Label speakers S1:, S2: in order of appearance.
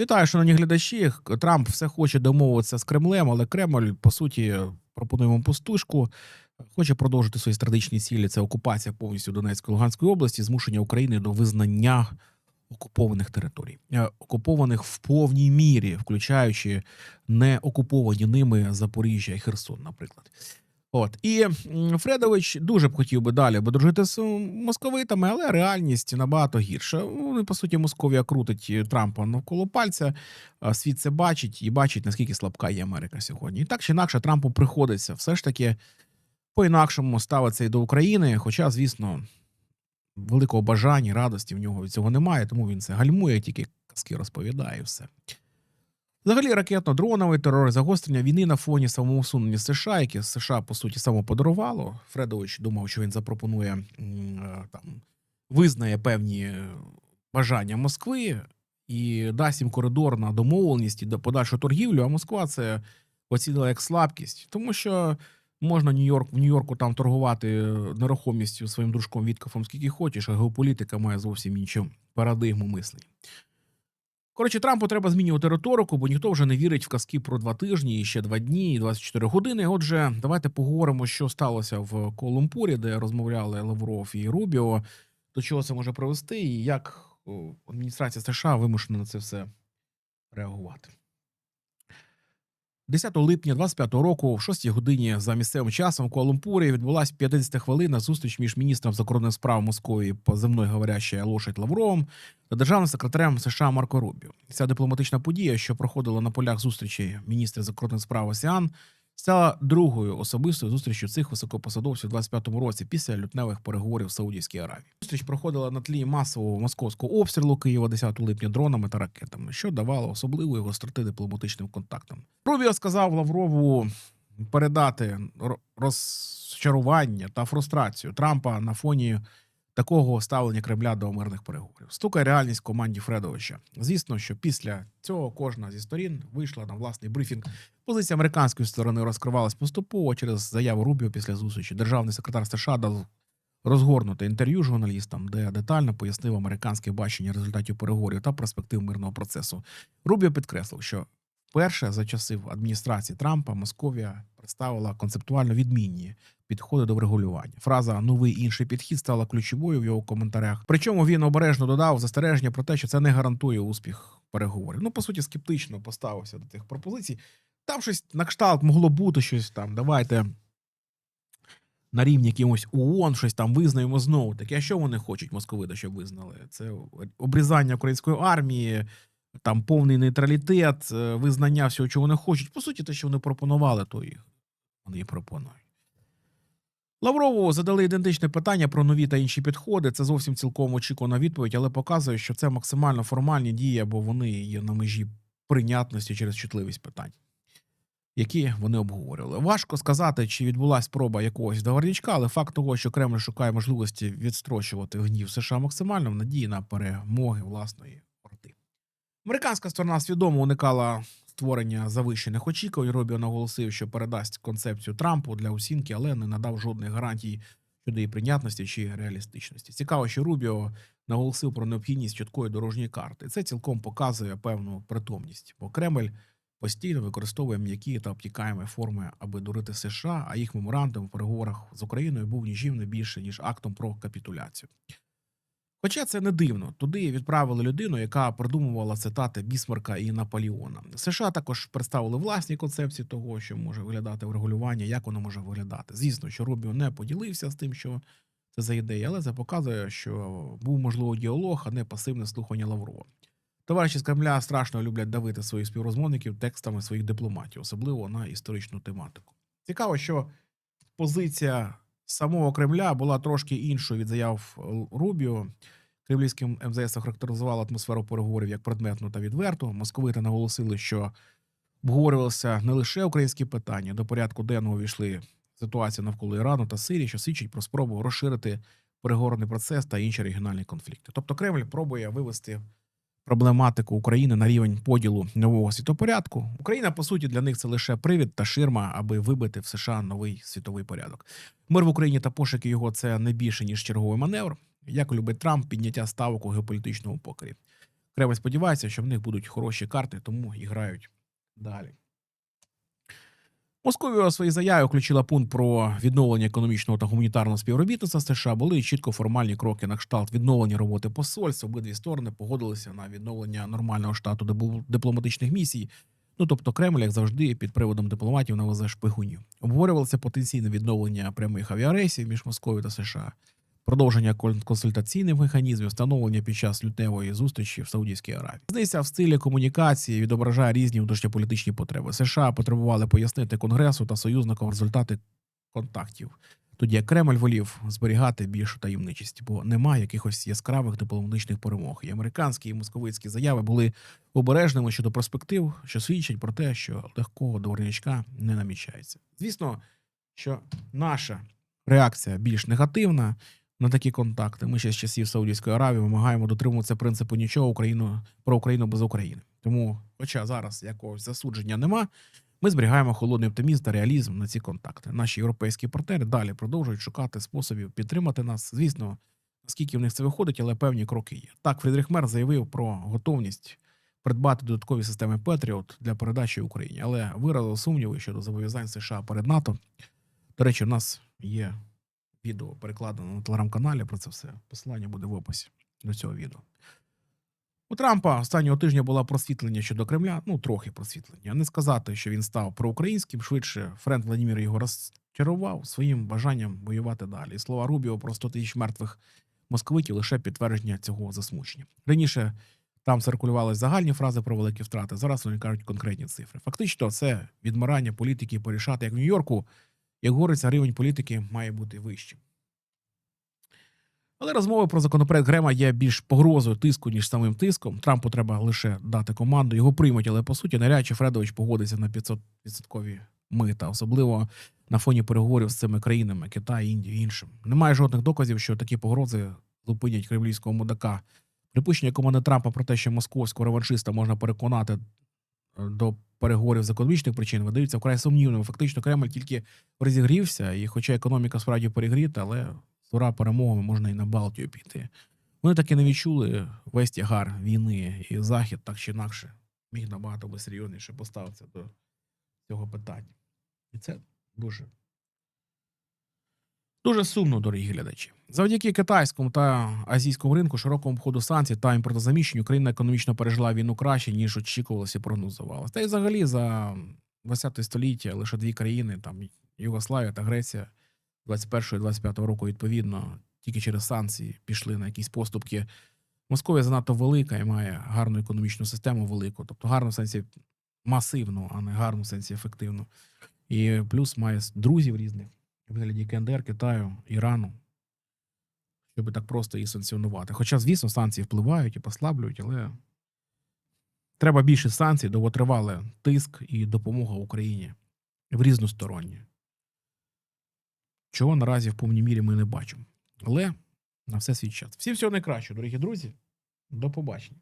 S1: Вітаю, шановні глядачі. Трамп все хоче домовитися з Кремлем, але Кремль, по суті, пропонує йому пустушку. Хоче продовжити свої стратегічні цілі. Це окупація повністю Донецької Луганської області, змушення України до визнання окупованих територій, Е, окупованих в повній мірі, включаючи не окуповані ними Запоріжжя і Херсон, наприклад. От і Фредович дуже б хотів би далі би дружити з московитами, але реальність набагато гірша. Вони по суті Московія крутить е, Трампа навколо пальця. Світ це бачить і бачить, наскільки слабка є Америка сьогодні. І так чи інакше, Трампу приходиться все ж таки по-інакшому ставитися і до України. Хоча, звісно, великого бажання, радості в нього від цього немає, тому він це гальмує, тільки казки розповідає все. Взагалі, ракетно-дроновий терор, загострення війни на фоні самоусунення США, яке США по суті самоподарувало. Фредович думав, що він запропонує е, там визнає певні е, бажання Москви і дасть їм коридор на домовленість і до подальшу торгівлю. А Москва це оцінила як слабкість, тому що можна Нью-Йорк в Нью-Йорку там торгувати е, нерухомістю своїм дружком Віткофом скільки хочеш, а геополітика має зовсім іншу парадигму мислення. Коротше, Трампу треба змінювати риторику, бо ніхто вже не вірить в казки про два тижні, і ще два дні, і 24 години. Отже, давайте поговоримо, що сталося в Колумпурі, де розмовляли Лавров і Рубіо, до чого це може привести, і як адміністрація США вимушена на це все реагувати. 10 липня 25 року, в 6 годині за місцевим часом в Куала-Лумпурі відбулася 50 хвилина зустріч між міністром закордонних справ Московії поземною говоряща лошадь Лавровим та державним секретарем США Марко Рубіо. Ця дипломатична подія, що проходила на полях зустрічі міністрів закордонних справ ОСІАН, стала другою особистою зустрічю цих високопосадовців у 25-му році після лютневих переговорів в Саудівській Аравії. Зустріч проходила на тлі масового московського обстрілу Києва 10 липня дронами та ракетами, що давало особливої гостроти дипломатичним контактам. Рубіо сказав Лаврову передати розчарування та фрустрацію Трампа на фоні такого ставлення Кремля до мирних переговорів. Стукає реальність команді Фредовича. Звісно, що після цього кожна зі сторін вийшла на власний брифінг. Позиція американської сторони розкривалась поступово через заяву Рубіо після зустрічі. Державний секретар США дав розгорнуте інтерв'ю журналістам, де детально пояснив американське бачення результатів переговорів та перспектив мирного процесу. Рубіо підкреслив, що вперше за часів адміністрації Трампа Московія представила концептуально відмінні підходи до врегулювання. Фраза новий інший підхід стала ключовою в його коментарях. Причому він обережно додав застереження про те, що це не гарантує успіх переговорів. Ну по суті, скептично поставився до тих пропозицій. Там щось на кшталт могло бути щось там. Давайте на рівні якимось ООН щось там визнаємо знову. Таке, що вони хочуть московити, щоб визнали? Це обрізання української армії, там повний нейтралітет, е, визнання всього, чого вони хочуть. По суті, те, що вони пропонували, то і вони і пропонують. Лаврову задали ідентичне питання про нові та інші підходи. Це зовсім цілком очікувана відповідь, але показує, що це максимально формальні дії, або вони є на межі прийнятності через чутливість питань, які вони обговорювали. Важко сказати, чи відбулася спроба якогось договорнячка, але факт того, що Кремль шукає можливості відстрочувати гнів США максимально в надії на перемоги власної. Американська сторона свідомо уникала створення завищених очікувань. Робіо наголосив, що передасть концепцію Трампу для оцінки, але не надав жодних гарантій щодо її прийнятності чи реалістичності. Цікаво, що Рубіо наголосив про необхідність чіткої дорожньої карти. Це цілком показує певну притомність, бо Кремль постійно використовує м'які та обтікаємі форми, аби дурити США, а їх меморандум в переговорах з Україною був нічим не більше ніж актом про капітуляцію. Хоча це не дивно, туди відправили людину, яка придумувала цитати Бісмарка і Наполеона. США також представили власні концепції того, що може виглядати врегулювання, як воно може виглядати. Звісно, що Рубіо не поділився з тим, що це за ідея, але це показує, що був можливо діалог, а не пасивне слухання Лаврова. Товариші з Кремля страшно люблять давити своїх співрозмовників текстами своїх дипломатів, особливо на історичну тематику. Цікаво, що позиція самого Кремля була трошки іншою від заяв Рубіо. Кремлівським МЗС охарактеризувало атмосферу переговорів як предметну та відверту. Московити наголосили, що обговорювалися не лише українські питання. До порядку денного війшли ситуація навколо Ірану та Сирії, що свідчить про спробу розширити переговорний процес та інші регіональні конфлікти. Тобто Кремль пробує вивести проблематику України на рівень поділу нового світопорядку. Україна, по суті, для них це лише привід та ширма, аби вибити в США новий світовий порядок. Мир в Україні та пошуки його це не більше ніж черговий маневр. Як любить Трамп, підняття ставок у геополітичному покері. Кремль сподівається, що в них будуть хороші карти, тому і грають далі. Московія у своїй заяві включила пункт про відновлення економічного та гуманітарного співробітництва США. Були чітко формальні кроки на кшталт відновлення роботи посольств. Обидві сторони погодилися на відновлення нормального штату дипломатичних місій. Ну тобто Кремль, як завжди, під приводом дипломатів навезе шпигунів. Обговорювалося потенційне відновлення прямих авіарейсів між Московією та США, продовження кон- консультаційних механізмів, встановлення під час лютневої зустрічі в Саудівській Аравії. Різниця в стилі комунікації відображає різні внутрішньополітичні потреби. США потребували пояснити Конгресу та союзникам результати контактів. Тоді як Кремль волів зберігати більшу таємничість, бо немає якихось яскравих дипломатичних перемог. І американські і московицькі заяви були обережними щодо перспектив, що свідчать про те, що легкого дворнячка не намічається. Звісно, що наша реакція більш негативна на такі контакти. Ми ще з часів Саудівської Аравії вимагаємо дотримуватися принципу нічого Україну про Україну без України. Тому, хоча зараз якогось засудження нема, ми зберігаємо холодний оптимізм та реалізм на ці контакти. Наші європейські партнери далі продовжують шукати способів підтримати нас. Звісно, наскільки в них це виходить, але певні кроки є. Так, Фрідріх Мер заявив про готовність придбати додаткові системи Петріот для передачі Україні, але виразив сумніви щодо зобов'язань США перед НАТО. До речі, у нас є відео перекладено на телеграм-каналі про це все. Посилання буде в описі до цього відео. У Трампа останнього тижня було просвітлення щодо Кремля, ну трохи просвітлення. Не сказати, що він став проукраїнським. Швидше Френд Владімір його розчарував своїм бажанням воювати далі. Слова Рубіо про 100 тисяч мертвих московитів лише підтвердження цього засмучення. Раніше там циркулювали загальні фрази про великі втрати. Зараз вони кажуть конкретні цифри. Фактично, це відмирання політики порішати як в Нью-Йорку. Як говориться, рівень політики має бути вищим. Але розмови про законопроект Грема є більш погрозою тиску, ніж самим тиском. Трампу треба лише дати команду. Його приймуть, але по суті, навряд чи Фредович погодиться на 500% мита, особливо на фоні переговорів з цими країнами Китай, Індія і іншим. Немає жодних доказів, що такі погрози зупинять кремлівського мудака. Припущення команди Трампа про те, що московського реваншиста можна переконати до переговорів з економічних причин, видаються вкрай сумнівними. Фактично, Кремль тільки розігрівся, і хоча економіка справді перегріта, але сура ура перемогами можна і на Балтію піти. Вони так і не відчули весь тягар війни, і Захід так чи інакше міг набагато би серйозніше поставитися до цього питання. І це дуже. Дуже сумно, дорогі глядачі. Завдяки китайському та азійському ринку, широкому обходу санкцій та імпортозаміщенню Україна економічно пережила війну краще, ніж очікувалося і прогнозувалося. Та й взагалі за 20 століття лише дві країни, там Югославія та Греція, 21-25 року, відповідно, тільки через санкції пішли на якісь поступки. Московія занадто велика і має гарну економічну систему велику, тобто гарну в сенсі масивну, а не гарну в сенсі ефективну. І плюс має друзів різних в вигляді КНДР, Китаю, Ірану, щоб так просто їх санкціонувати. Хоча, звісно, санкції впливають і послаблюють, але треба більше санкцій, довготривалий тиск і допомога Україні в різносторонні. Чого наразі в повній мірі ми не бачимо. Але на все свій час. Всім всього найкращого, дорогі друзі. До побачення.